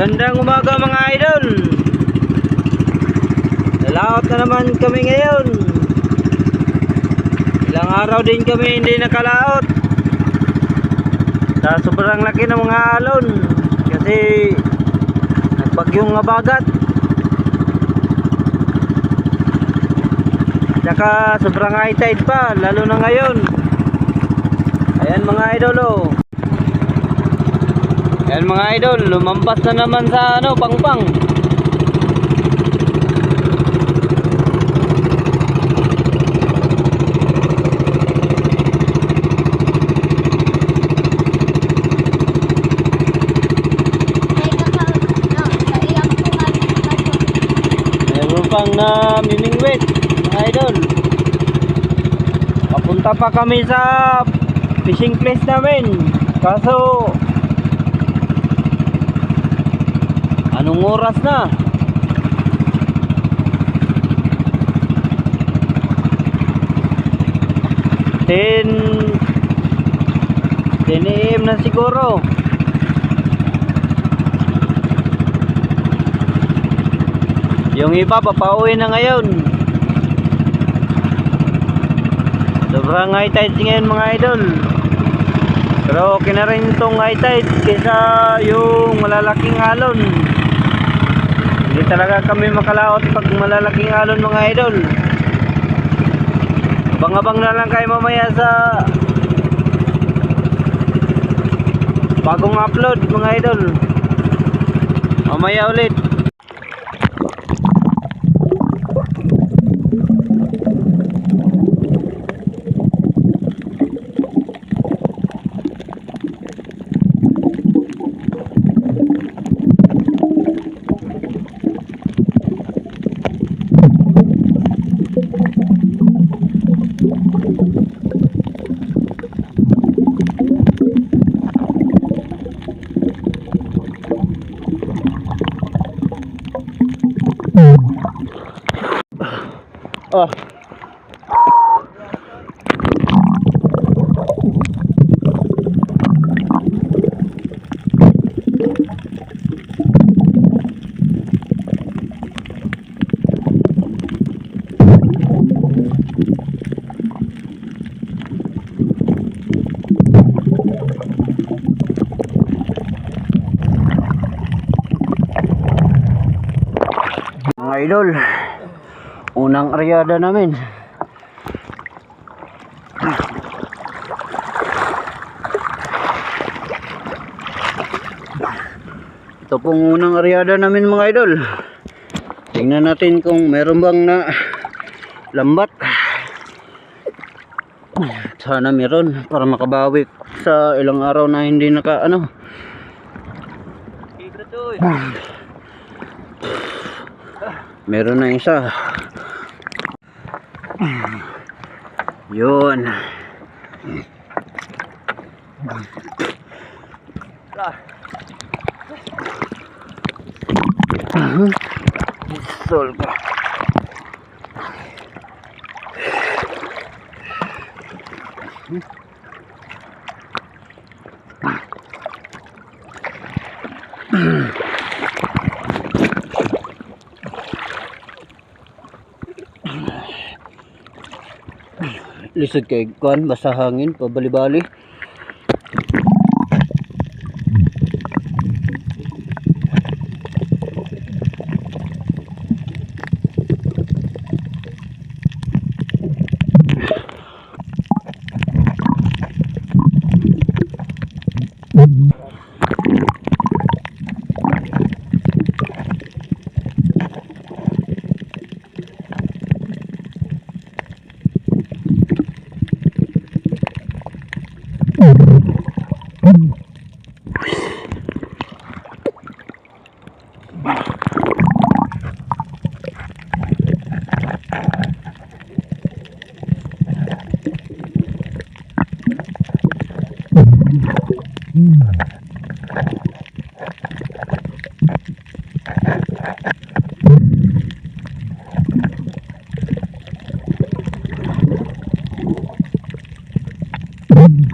Magandang umaga mga idol. Nalaot na naman kami ngayon. Ilang araw din kami hindi nakalaot. Sa sobrang laki ng mga alon. Kasi nagbagyong abagat. Tsaka sobrang high tide pa, lalo na ngayon. Ayan mga idol oh. Ayan mga idol, lumampas na naman sa ano, pangpang. Meron pang na mimingwit, mga idol. Papunta pa kami sa fishing place namin. Kaso, anong oras na? Ten 10 AM na siguro. Yung iba papauwi na ngayon. Sobrang high tide ngayon mga idol. Pero okay na rin itong high tide kaysa yung malalaking alon. Talaga kami makalaot pag malalaking alon mga idol. Abang-abang na lang kayo mamaya sa bagong upload mga idol. Mamaya ulit. Mga idol, unang aryada namin. Ito pong unang aryada namin mga idol. Tingnan natin kung meron bang na lambat. Sana meron para makabawi sa ilang araw na hindi naka ano. Meron na isa. Yun. Sol ka. Lisod kay kuan basa hangin pabali-bali. Mm-hmm.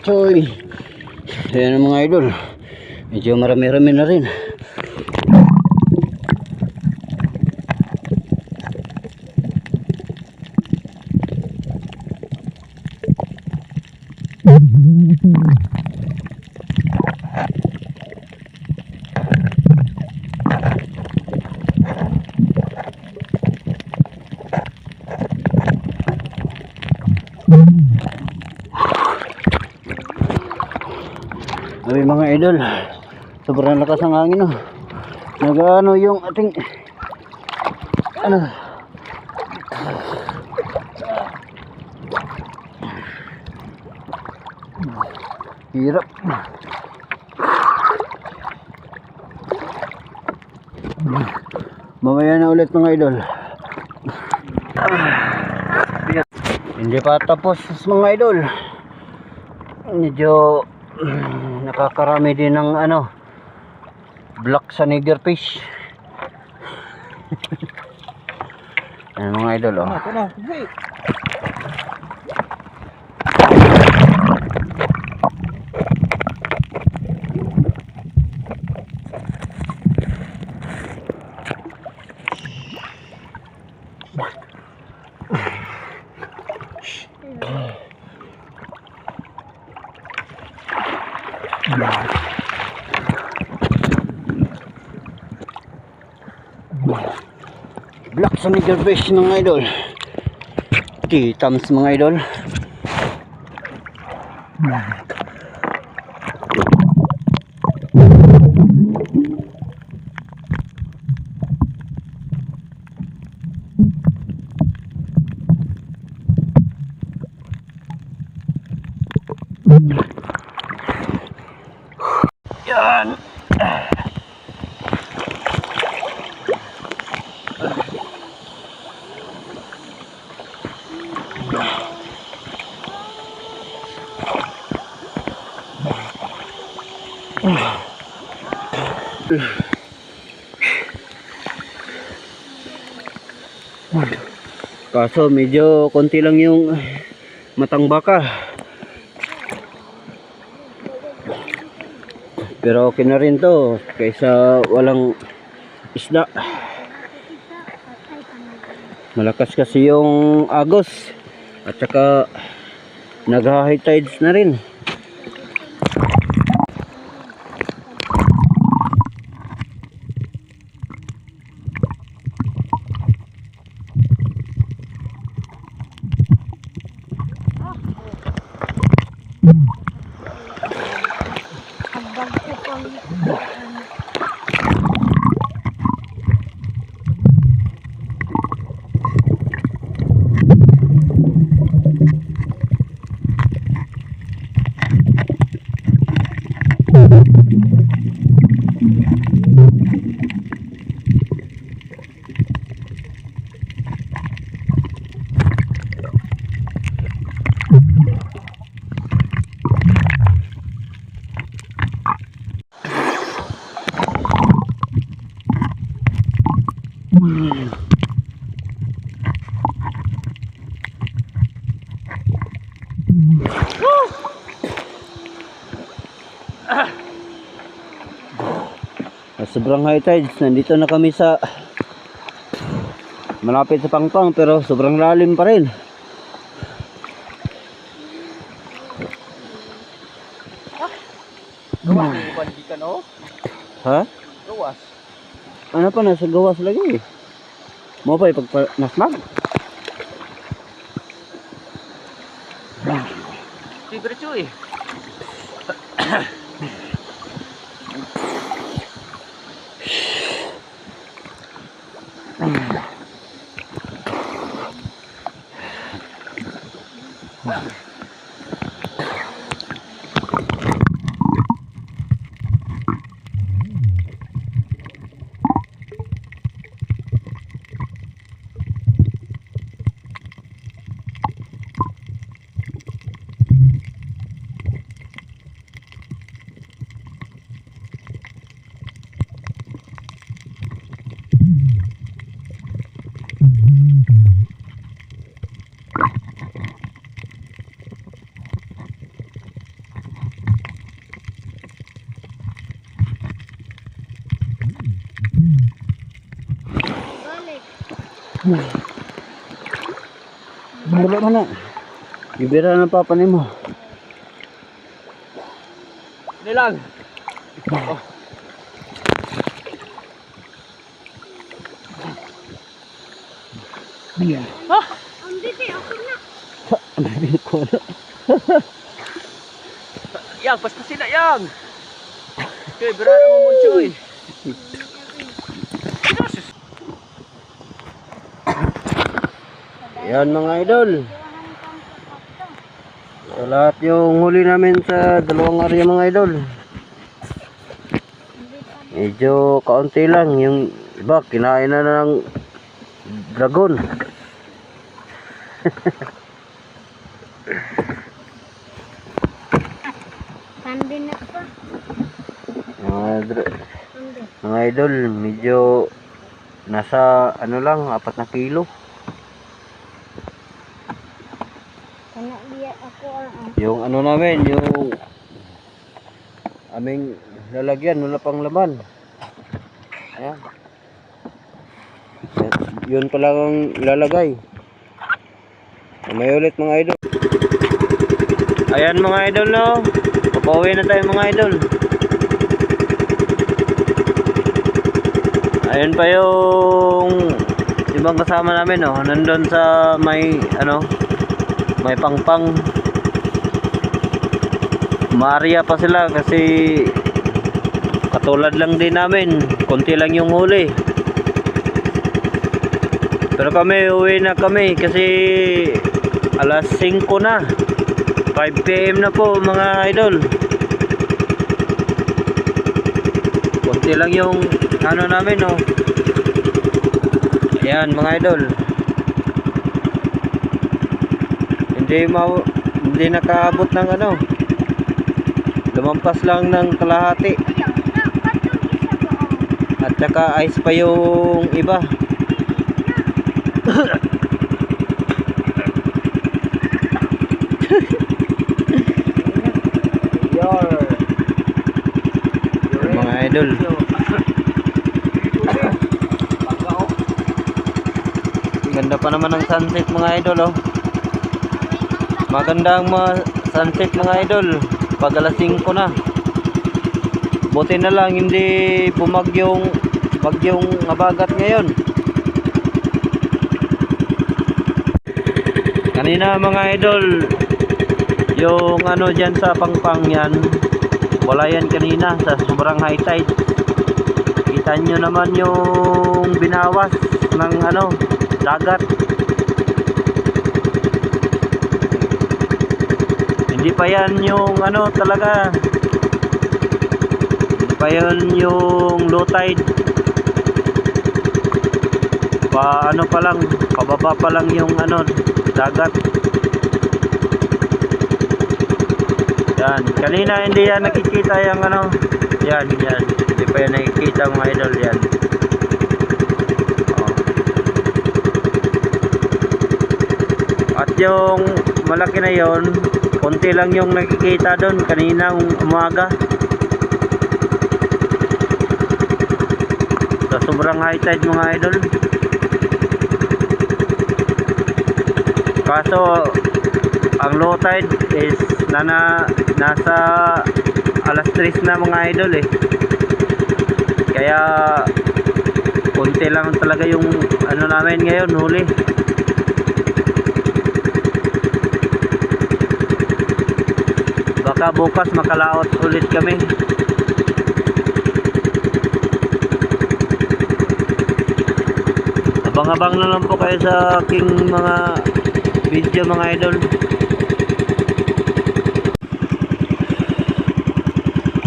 Bira choy. Ayan mga idol. Medyo marami-rami na rin. Ay mga idol, sobrang lakas ng hangin oh. Nagano yung ating ano Hirap. Mamaya na ulit mga idol. Hindi pa tapos mga idol. Medyo nakakarami din ng ano black sa nigger fish. Ayan mga idol oh. Sa nigger fish mga idol. Kitams mga idol. Kaso medyo konti lang yung matang baka. Pero okay na rin to kaysa walang isda. Malakas kasi yung agos at saka nag-high tides na rin. Mm-hmm. Ah, Sobrang high tides. Nandito na kami sa malapit sa Pangpang pero sobrang lalim pa rin. Ano pa nasa gawas lagi? Mo pa ipagpa nasmag? Tigre chuy. Wala mo na. Bibira ng papa ni mo. Ano lang? Biya. Ang dito ko na. Yang, basta sila yang. Okay, berada mo mo cuy. Yan mga idol. So, lahat yung huli namin sa dalawang area mga idol. Medyo kaunti lang. Yung iba, kinain na ng dragon. Pandi na pa. Mga, mga idol, medyo nasa ano lang, apat na kilo. Kana biya ako ah. Yung ano namin, yung aming lalagyan, wala pang laman. Ayan. Yun pa ang lalagay. May ulit mga idol. Ayan mga idol no. Papauwi na tayo mga idol. Ayan pa yung ibang kasama namin no. Nandun sa may ano may pangpang. Maria pa sila kasi katulad lang din namin konti lang yung huli. Pero kami uwi na kami kasi alas 5 na. 5pm na po mga idol. Konti lang yung ano namin oh. Ayan mga idol hindi ma hindi nakaabot ng ano. Lumampas lang ng kalahati. At saka ice pa yung iba. Mga idol. Ganda pa naman ng sunset mga idol oh magandang mga sunset mga idol. Pag alas 5 na. Buti na lang hindi bumagyong bagyong abagat ngayon. Kanina mga idol yung ano dyan sa pangpang yan wala yan kanina sa sobrang high tide. Kita nyo naman yung binawas ng ano dagat hindi pa yan yung ano talaga. Hindi pa yan yung low tide. Pa ano pa lang pababa pa lang yung ano dagat. Yan. Kanina hindi yan nakikita yung ano. Yan yan. Hindi pa yan nakikita mga idol. Yan. Oh. at yung malaki na yon konti lang yung nakikita doon kaninang umaga. Sa sobrang high tide mga idol. Kaso ang low tide is nana, nasa alas 3 na mga idol eh. Kaya konti lang talaga yung ano namin ngayon huli baka bukas makalaot ulit kami. Abang-abang na lang po kayo sa aking mga video mga idol.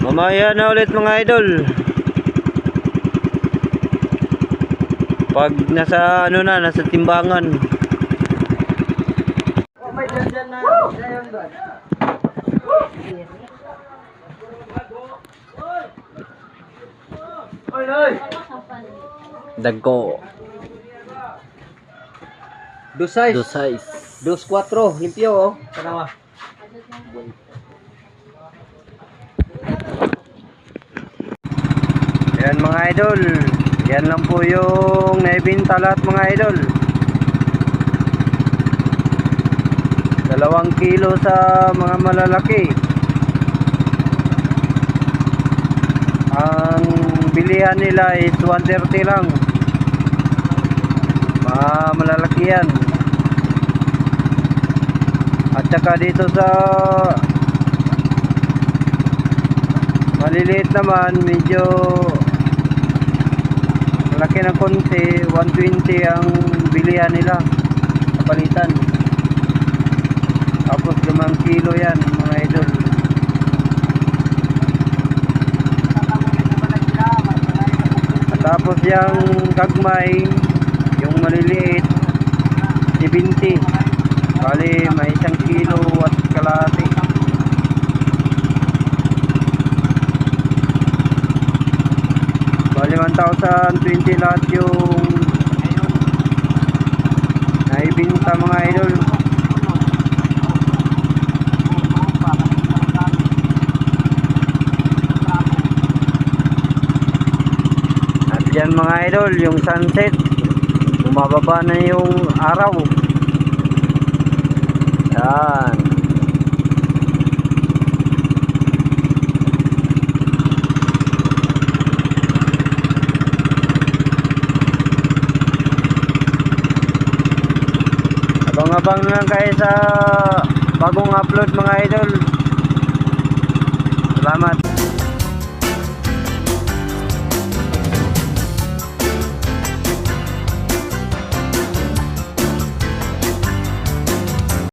Mamaya na ulit mga idol. Pag nasa ano na nasa timbangan. May dagko Dos size. dos size Dos cuatro. Limpio oh. Tanawa. Yan mga idol. Yan lang po yung naibinta lahat mga idol. Dalawang kilo sa mga malalaki. Ang bilihan nila is 130 lang. Mga malalaki yan. At saka dito sa maliliit naman, medyo malaki ng konti, 120 ang bilihan nila. Kapalitan. 5 kilo yan, mga idol. Tapos yung kagmay, yung maliliit, 70. Bali, may isang kilo at kalahati. Bali, 1,020 lahat yung naibinta mga idol. At yan mga idol, yung sunset, bumababa na yung araw. Yan. Abang-abang na lang kayo sa bagong upload mga idol. Salamat.